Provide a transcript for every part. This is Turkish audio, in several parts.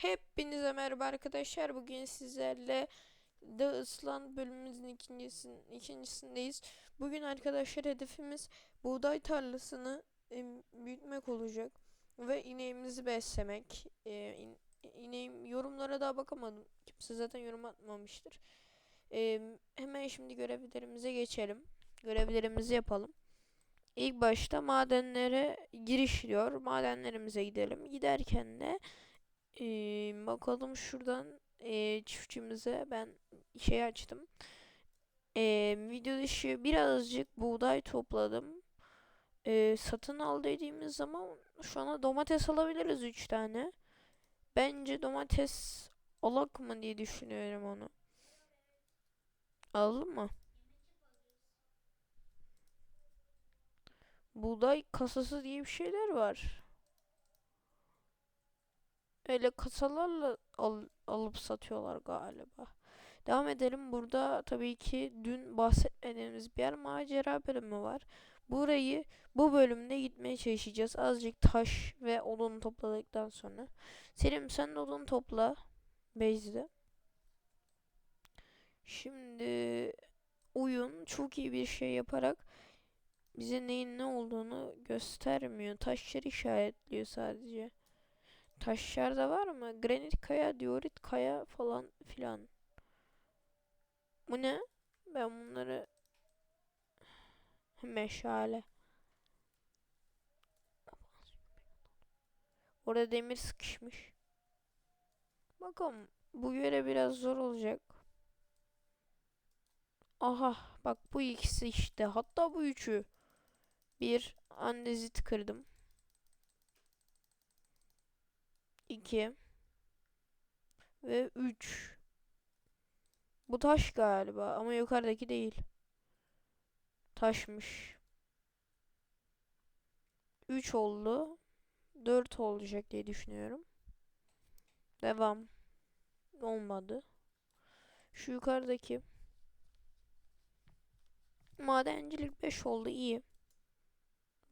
Hepinize merhaba arkadaşlar. Bugün sizlerle The Island bölümümüzün ikincisinin, ikincisindeyiz. Bugün arkadaşlar hedefimiz buğday tarlasını em, büyütmek olacak ve ineğimizi beslemek. E, in- ineğim yorumlara daha bakamadım. Kimse zaten yorum atmamıştır. Em, hemen şimdi görevlerimize geçelim. Görevlerimizi yapalım. İlk başta madenlere giriş diyor. Madenlerimize gidelim. Giderken de ee, bakalım şuradan ee, çiftçimize ben şey açtım. Ee, video dışı birazcık buğday topladım. Ee, satın al dediğimiz zaman şu ana domates alabiliriz 3 tane. Bence domates alak mı diye düşünüyorum onu. Alalım mı? Buğday kasası diye bir şeyler var. Öyle kasalarla al- alıp satıyorlar galiba. Devam edelim. Burada tabii ki dün bahsetmediğimiz bir yer macera bölümü var. Burayı bu bölümde gitmeye çalışacağız. Azıcık taş ve odun topladıktan sonra. Selim sen de odun topla. Beyzde. Şimdi oyun çok iyi bir şey yaparak bize neyin ne olduğunu göstermiyor. Taşları işaretliyor sadece. Taşlarda var mı? Granit kaya, diorit kaya falan filan. Bu ne? Ben bunları meşale. Orada demir sıkışmış. Bakalım bu göre biraz zor olacak. Aha bak bu ikisi işte. Hatta bu üçü. Bir andezit kırdım. İki ve üç. Bu taş galiba ama yukarıdaki değil. Taşmış. 3 oldu. 4 olacak diye düşünüyorum. Devam. Olmadı. Şu yukarıdaki. Madencilik 5 oldu iyi.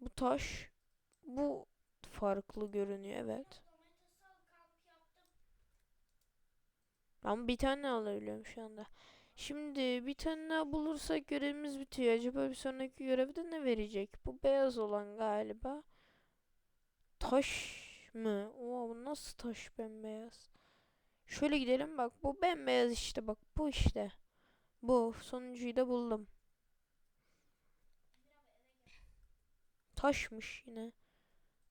Bu taş. Bu farklı görünüyor evet. Ben bir tane alabiliyorum şu anda. Şimdi bir tane daha bulursak görevimiz bitiyor. Acaba bir sonraki görevde ne verecek? Bu beyaz olan galiba. Taş mı? Oo, bu nasıl taş bembeyaz? Şöyle gidelim bak bu bembeyaz işte bak bu işte. Bu sonuncuyu da buldum. Taşmış yine.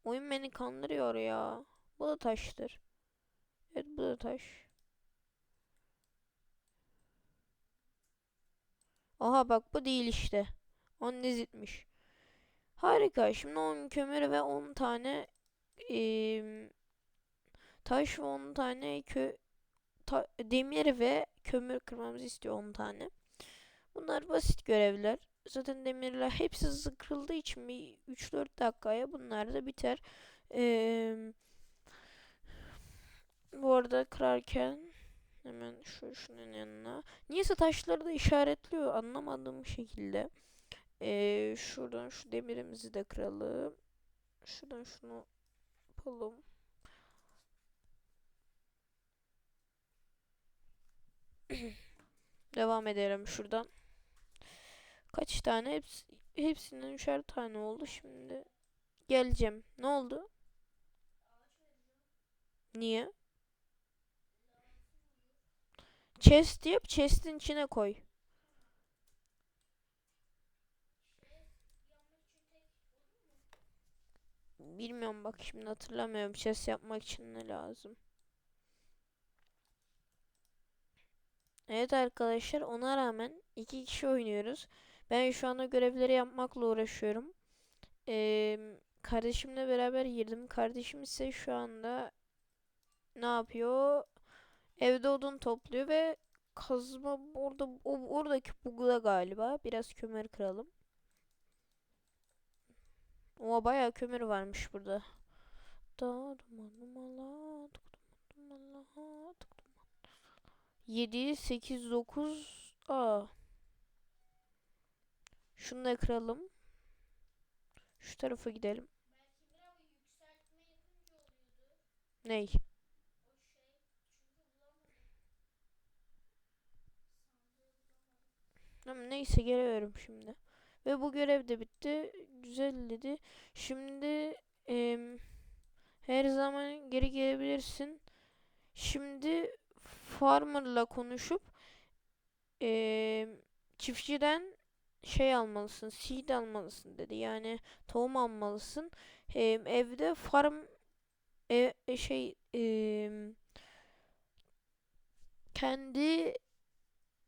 Oyun beni kandırıyor ya. Bu da taştır. Evet bu da taş. Aha bak bu değil işte. 10 dizitmiş. Harika. Şimdi 10 kömür ve 10 tane eee, taş ve 10 tane kö ta- demir ve kömür kırmamızı istiyor 10 tane. Bunlar basit görevler. Zaten demirler hepsi hızlı kırıldığı için bir 3-4 dakikaya bunlar da biter. Eee, bu arada kırarken hemen şu şunun yanına. Niyeyse taşları da işaretliyor anlamadığım şekilde. Ee, şuradan şu demirimizi de kıralım. Şuradan şunu yapalım. Devam edelim şuradan. Kaç tane? Hepsi, hepsinden üçer tane oldu şimdi. Geleceğim. Ne oldu? Niye? Chest yap, chest'in içine koy. Bilmiyorum bak şimdi hatırlamıyorum. Chest yapmak için ne lazım. Evet arkadaşlar ona rağmen iki kişi oynuyoruz. Ben şu anda görevleri yapmakla uğraşıyorum. Ee, kardeşimle beraber girdim. Kardeşim ise şu anda ne yapıyor? Evde odun topluyor ve kazma orada o, oradaki bugda galiba. Biraz kömür kıralım. Oha bayağı kömür varmış burada. Da duman dumala, tık duman dumala, tık duman. 7, 8, 9. Aa. Şunu da kıralım. Şu tarafa gidelim. Ney? Ama neyse geliyorum şimdi. Ve bu görev de bitti. Güzel dedi. Şimdi em, her zaman geri gelebilirsin. Şimdi farmerla konuşup em, çiftçiden şey almalısın, seed almalısın dedi. Yani tohum almalısın. Em, evde farm e, e, şey em, kendi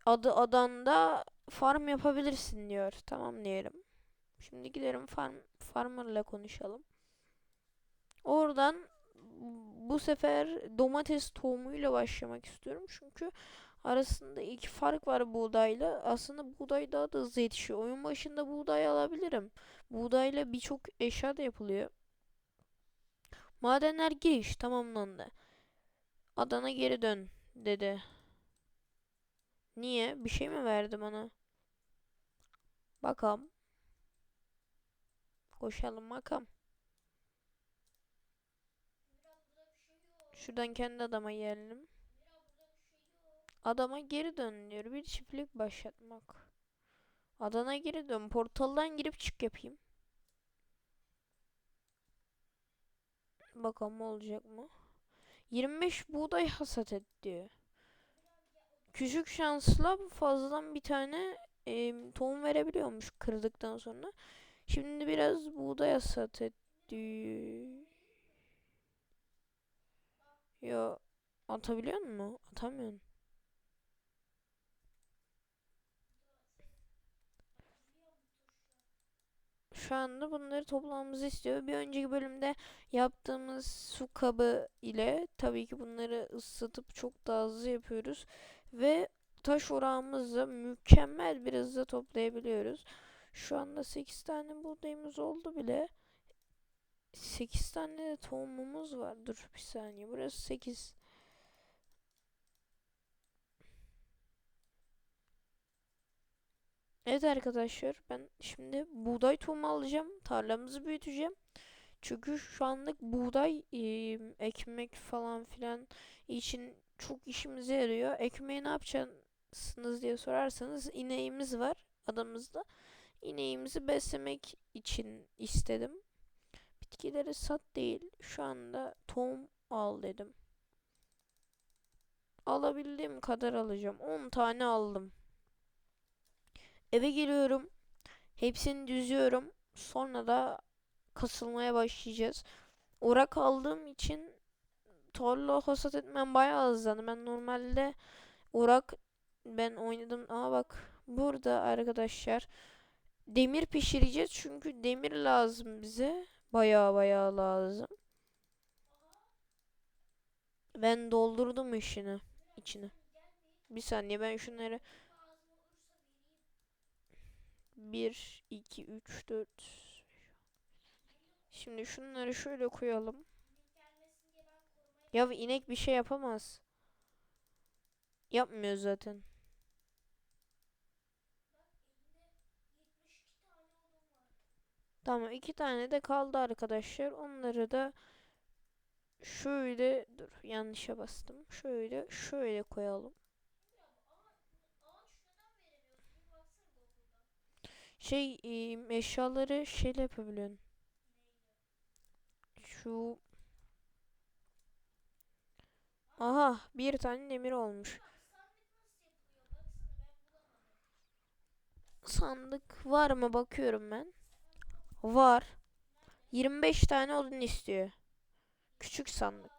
adı adanda farm yapabilirsin diyor. Tamam diyelim. Şimdi gidelim farm farmerla konuşalım. Oradan bu sefer domates tohumuyla başlamak istiyorum. Çünkü arasında iki fark var buğdayla. Aslında buğday daha da hızlı yetişiyor. Oyun başında buğday alabilirim. Buğdayla birçok eşya da yapılıyor. Madenler giriş tamamlandı. Adana geri dön dedi. Niye? Bir şey mi verdi bana? Bakalım. Koşalım bakalım. Şuradan kendi adama gelelim. Adama geri dön diyor. Bir çiftlik başlatmak. Adana geri dön. Portaldan girip çık yapayım. Bakalım olacak mı? 25 buğday hasat et diyor. Küçük şansla fazladan bir tane e, tohum verebiliyormuş kırdıktan sonra. Şimdi biraz buğday hasat et diyor. Yo atabiliyor mu? Atamıyorsun. Şu anda bunları toplamamızı istiyor. Bir önceki bölümde yaptığımız su kabı ile tabii ki bunları ısıtıp çok daha hızlı yapıyoruz. Ve taş orağımızla mükemmel bir hızla toplayabiliyoruz. Şu anda 8 tane buğdayımız oldu bile. 8 tane de tohumumuz var. Dur bir saniye. Burası 8. Evet arkadaşlar ben şimdi buğday tohumu alacağım. Tarlamızı büyüteceğim. Çünkü şu anlık buğday e, ekmek falan filan için çok işimize yarıyor. Ekmeği ne yapacaksınız diye sorarsanız ineğimiz var adamızda. İneğimizi beslemek için istedim. Bitkileri sat değil. Şu anda tohum al dedim. Alabildiğim kadar alacağım. 10 tane aldım. Eve geliyorum. Hepsini düzüyorum. Sonra da kasılmaya başlayacağız. Orak aldığım için tarla hasat etmem bayağı hızlandı. Ben normalde orak ben oynadım ama bak burada arkadaşlar demir pişireceğiz çünkü demir lazım bize. Bayağı bayağı lazım. Ben doldurdum işini içine. Bir saniye ben şunları 1 2 3 4 Şimdi şunları şöyle koyalım. Ya inek bir şey yapamaz. Yapmıyor zaten. Tamam iki tane de kaldı arkadaşlar. Onları da şöyle dur yanlışa bastım. Şöyle şöyle koyalım. Şey eşyaları şeyle yapabiliyorsun. Şu Aha bir tane demir olmuş. Sandık var mı bakıyorum ben. Var. 25 tane odun istiyor. Küçük sandık.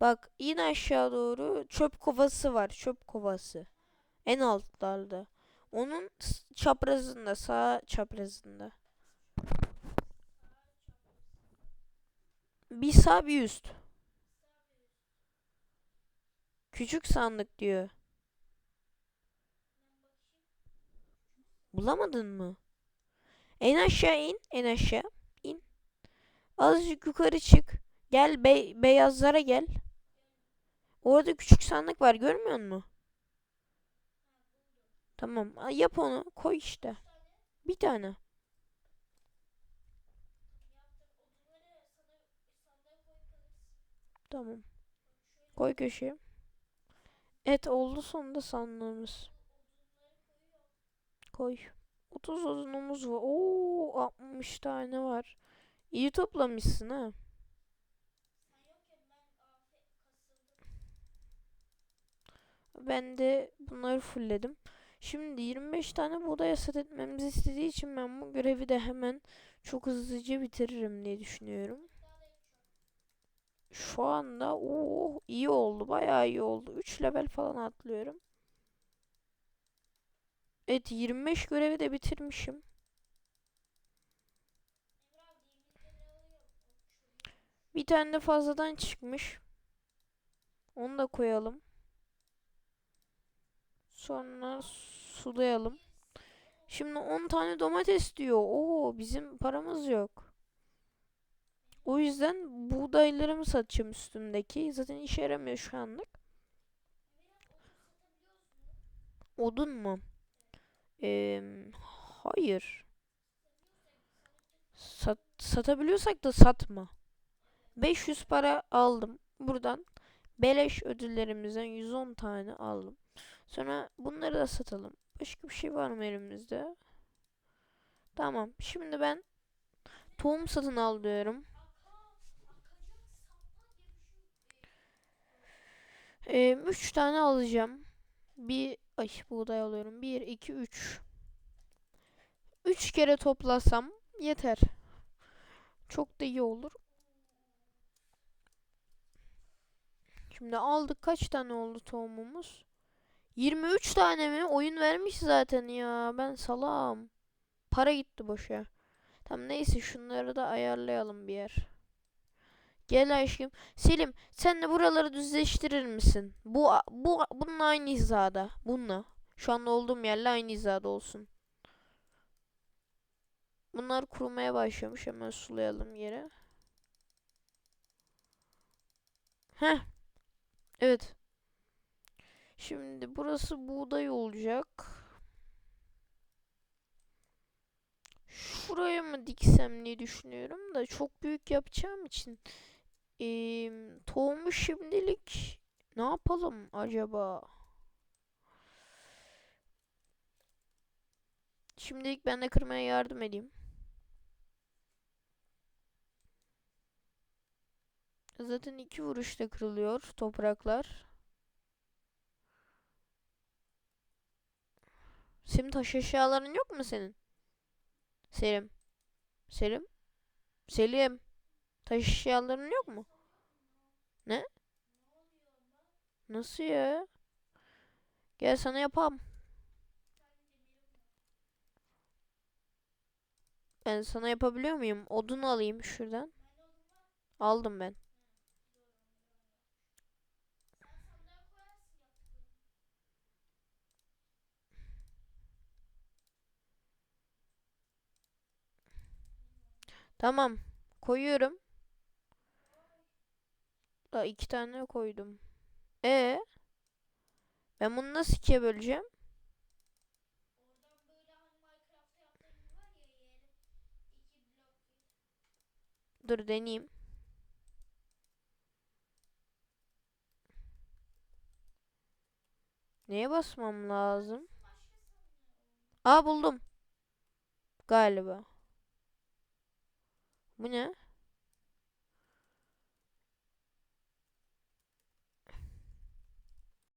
Bak in aşağı doğru çöp kovası var. Çöp kovası. En altlarda. Onun çaprazında sağ çaprazında. Bir sağ bir üst. Küçük sandık diyor. Bulamadın mı? En aşağı in. En aşağı in. Azıcık yukarı çık. Gel be beyazlara gel. Orada küçük sandık var görmüyor musun? Tamam yap onu koy işte. Bir tane. Tamam. Koy köşeye. Et oldu sonunda sandığımız. Koy. 30 odunumuz var. Oo 60 tane var. İyi toplamışsın ha. Ben de bunları fullledim. Şimdi 25 tane buğday hasat etmemizi istediği için ben bu görevi de hemen çok hızlıca bitiririm diye düşünüyorum. Şu anda o iyi oldu. Bayağı iyi oldu. 3 level falan atlıyorum. Evet 25 görevi de bitirmişim. Bir tane de fazladan çıkmış. Onu da koyalım. Sonra sulayalım. Şimdi 10 tane domates diyor. Oo bizim paramız yok. O yüzden buğdaylarımı satacağım üstündeki. Zaten işe yaramıyor şu anlık. Odun mu? Eee, hayır. Sat, satabiliyorsak da satma. 500 para aldım. Buradan beleş ödüllerimizden 110 tane aldım. Sonra bunları da satalım. Başka bir şey var mı elimizde? Tamam. Şimdi ben tohum satın al diyorum. Ee, 3 tane alacağım. Bir ay buğday alıyorum. 1 2 3. 3 kere toplasam yeter. Çok da iyi olur. Şimdi aldık kaç tane oldu tohumumuz? 23 tane mi? Oyun vermiş zaten ya. Ben salam. Para gitti boşa. Tamam neyse şunları da ayarlayalım bir yer. Gel aşkım. Selim sen de buraları düzleştirir misin? Bu bu bununla aynı hizada. Bununla. Şu anda olduğum yerle aynı hizada olsun. Bunlar kurumaya başlamış. Hemen sulayalım yere. Heh. Evet. Şimdi burası buğday olacak. Şuraya mı diksem diye düşünüyorum da çok büyük yapacağım için ee, tohumu şimdilik ne yapalım acaba? Şimdilik ben de kırmaya yardım edeyim. Zaten iki vuruşta kırılıyor topraklar. Sim taş eşyaların yok mu senin? Selim. Selim. Selim. Taş eşyaların yok mu? Ne? Nasıl ya? Gel sana yapam. Ben sana yapabiliyor muyum? Odun alayım şuradan. Aldım ben. Tamam. Koyuyorum. Daha iki tane koydum. E ben bunu nasıl ikiye böleceğim? Dur deneyeyim. Neye basmam lazım? Aa buldum. Galiba. Bu ne?